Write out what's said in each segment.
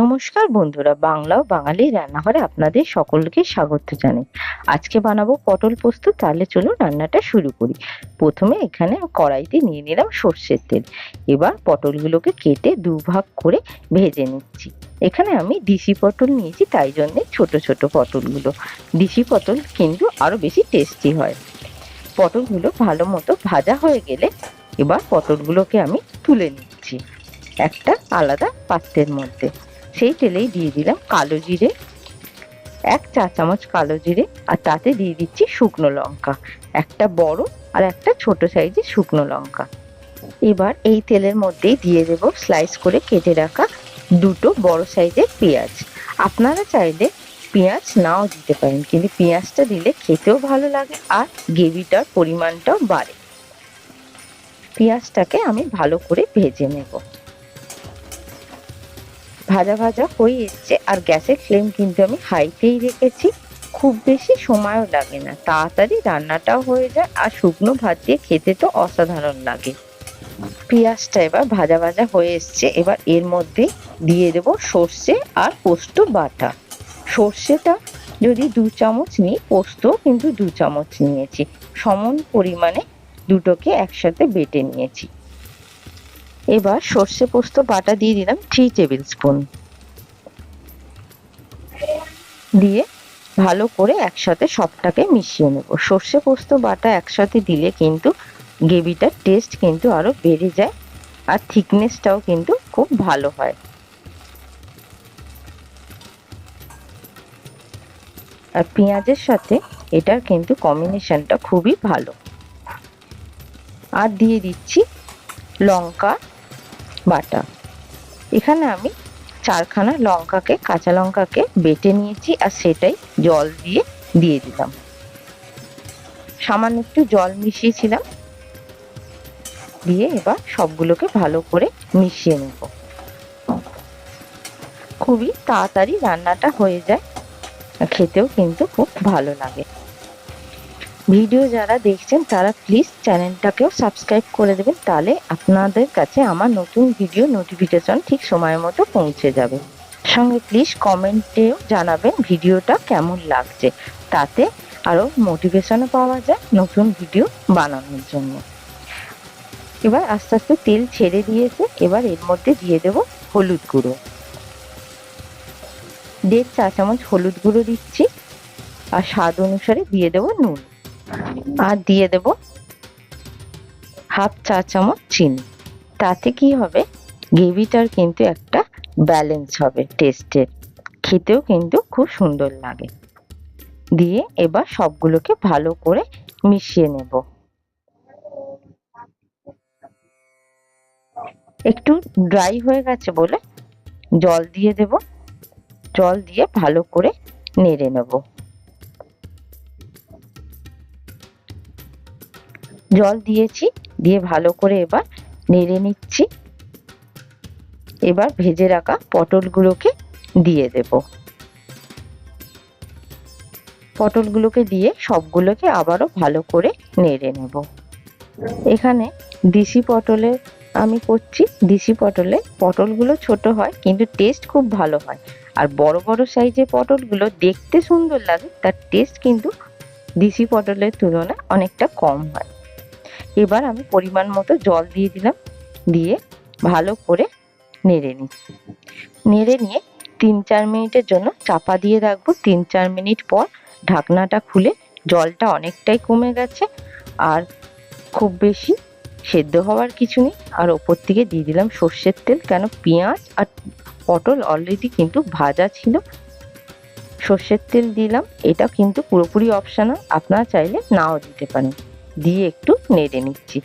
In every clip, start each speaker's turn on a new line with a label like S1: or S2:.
S1: নমস্কার বন্ধুরা, বাংলা ও বাঙালি রান্নাঘরে আপনাদের সকলকে স্বাগত জানাই। আজকে বানাবো পটল পোস্ত, তাহলে চলুন রান্নাটা শুরু করি। প্রথমে এখানে কড়াইতে নিয়ে নিলাম সর্ষের তেল। এবার পটলগুলোকে কেটে দু ভাগ করে ভেজে নিচ্ছি। এখানে আমি দিশি পটল নিয়েছি, তাই জন্যে ছোট ছোট পটলগুলো। দিশি পটল কিন্তু আরও বেশি টেস্টি হয়। পটলগুলো ভালো মতো ভাজা হয়ে গেলে এবার পটলগুলোকে আমি তুলে নিচ্ছি। একটা আলাদা পাত্রের মধ্যে। সেই তেলেই দিয়ে দিলাম কালো জিরে, এক চা চামচ কালো জিরে, আর তাতে দিয়ে দিচ্ছি শুকনো লঙ্কা। একটা বড় আর একটা ছোট সাইজের শুকনো লঙ্কা। এবার এই তেলের মধ্যেই দিয়ে দেব স্লাইস করে কেটে রাখা দুটো বড় সাইজের পেঁয়াজ। আপনারা চাইলে পেঁয়াজ নাও দিতে পারেন, কিন্তু পেঁয়াজটা দিলে খেতেও ভালো লাগে আর গ্রেভিটার পরিমাণটাও বাড়ে। পেঁয়াজটাকে আমি ভালো করে ভেজে নেব। ভাজা ভাজা হয়ে এসছে। আর গ্যাসের ফ্লেম কিন্তু আমি হাইতেই রেখেছি। খুব বেশি সময়ও লাগে না। তাড়াতাড়ি রান্নাটাও হয়ে যায়। আর শুকনো ভাত দিয়ে খেতে তো অসাধারণ লাগে। পেঁয়াজটা এবার ভাজা ভাজা হয়ে এসছে। এবার এর মধ্যে দিয়ে দেব সর্ষে আর পোস্ত বাটা। সর্ষেটা যদি দু চামচ নিই পোস্ত কিন্তু দু চামচ নিয়েছি। সমান পরিমাণে দুটোকে একসাথে বেটে নিয়েছি। এবার সর্ষে পোস্ত, বাটা দিয়ে দিলাম থ্রি টেবিল স্পুন দিয়ে ভালো করে একসাথে সবটাকে মিশিয়ে নেব। সর্ষে পোস্ত, বাটা একসাথে দিলে কিন্তু গ্রেভিটার টেস্ট কিন্তু আরও বেড়ে যায় আর থিকনেসটাও কিন্তু খুব ভালো হয়। আর পেঁয়াজের সাথে এটার কিন্তু কম্বিনেশনটা খুবই ভালো। আর দিয়ে দিচ্ছি লঙ্কা বাটা। এখানে আমি চারখানা লঙ্কাকে, কাঁচা লঙ্কাকে বেটে নিয়েছি আর সেটাই জল দিয়ে দিয়ে দিলাম। সামান্য একটু জল মিশিয়েছিলাম। দিয়ে এবার সবগুলোকে ভালো করে মিশিয়ে নেব। খুবই তাড়াতাড়ি রান্নাটা হয়ে যায়। খেতেও কিন্তু খুব ভালো লাগে। ভিডিও যারা দেখছেন, তারা প্লিজ চ্যানেলটাকেও সাবস্ক্রাইব করে দেবেন, তাহলে আপনাদের কাছে আমার নতুন ভিডিও নোটিফিকেশন ঠিক সময় মতো পৌঁছে যাবে। সঙ্গে প্লিজ কমেন্টেও জানাবেন ভিডিওটা কেমন লাগছে, তাতে আরও মোটিভেশনও পাওয়া যায় নতুন ভিডিও বানানোর জন্য। এবার আস্তে আস্তে তেল ছেড়ে দিয়েছে, এবার এর মধ্যে দিয়ে দেব হলুদ গুঁড়ো। দেড় চা চামচ হলুদ গুঁড়ো দিচ্ছি, আর স্বাদ অনুসারে দিয়ে দেবো নুন। আর দিয়ে দেব হাফ চা চামচ চিনি। তাতে কি হবে? গ্রেভিটার কিন্তু একটা ব্যালেন্স হবে টেস্টের খেতেও কিন্তু খুব সুন্দর লাগে। দিয়ে এবার সবগুলোকে ভালো করে মিশিয়ে নেব। একটু ড্রাই হয়ে গেছে বলে জল দিয়ে দেব। জল দিয়ে ভালো করে নেড়ে নেব। জল দিয়েছি, দিয়ে ভালো করে এবার নেড়ে নিচ্ছি। এবার ভেজে রাখা পটলগুলোকে দিয়ে দেব। পটলগুলোকে দিয়ে সবগুলোকে আবারও ভালো করে নেড়ে নেব। এখানে দিশি পটলে আমি করছি, দিশি পটলে পটলগুলো ছোট হয়, কিন্তু টেস্ট খুব ভালো হয়। আর বড় বড় সাইজের পটলগুলো দেখতে সুন্দর লাগে, তার টেস্ট কিন্তু দিশি পটলের তুলনায় অনেকটা কম হয়। এবার আমি পরিমাণ মতো জল দিয়ে দিলাম, দিয়ে ভালো করে নেড়ে নিচ্ছি নেড়ে নিয়ে তিন চার মিনিটের জন্য চাপা দিয়ে রাখব। তিন চার মিনিট পর ঢাকনাটা খুলে জলটা অনেকটাই কমে গেছে আর খুব বেশি সেদ্ধ হওয়ার কিছু নেই। আর ওপর থেকে দিয়ে দিলাম সর্ষের তেল, কেন পেঁয়াজ আর পটল অলরেডি কিন্তু ভাজা ছিল। সর্ষের তেল দিলাম, এটা কিন্তু পুরোপুরি অপশনাল আপনারা চাইলে নাও দিতে পারেন। দিয়ে একটু নেড়ে নিচ্ছি।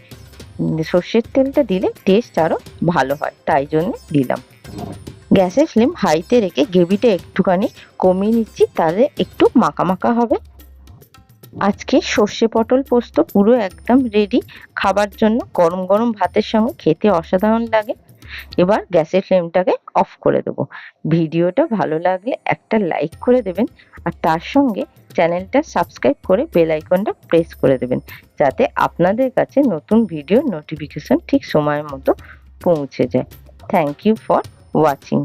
S1: সর্ষের তেলটা দিলে টেস্ট আরও ভালো হয়, তাই জন্য দিলাম। গ্যাসের ফ্লেম হাইতে রেখে গ্রেভিটা একটুখানি কমিয়ে নিচ্ছি, তাহলে একটু মাখা মাখা হবে। আজকে সর্ষে পটল পোস্ত পুরো একদম রেডি খাবার জন্য গরম গরম ভাতের সঙ্গে খেতে অসাধারণ লাগে। এবার গ্যাসের ফ্লেমটাকে অফ করে দেব। ভিডিওটা ভালো লাগলে একটা লাইক করে দেবেন আর তার সঙ্গে চ্যানেলটা সাবস্ক্রাইব করে বেল আইকনটা প্রেস করে দেবেন যাতে আপনাদের কাছে নতুন ভিডিও নোটিফিকেশন ঠিক সময় মতো পৌঁছে যায়। Thank you for watching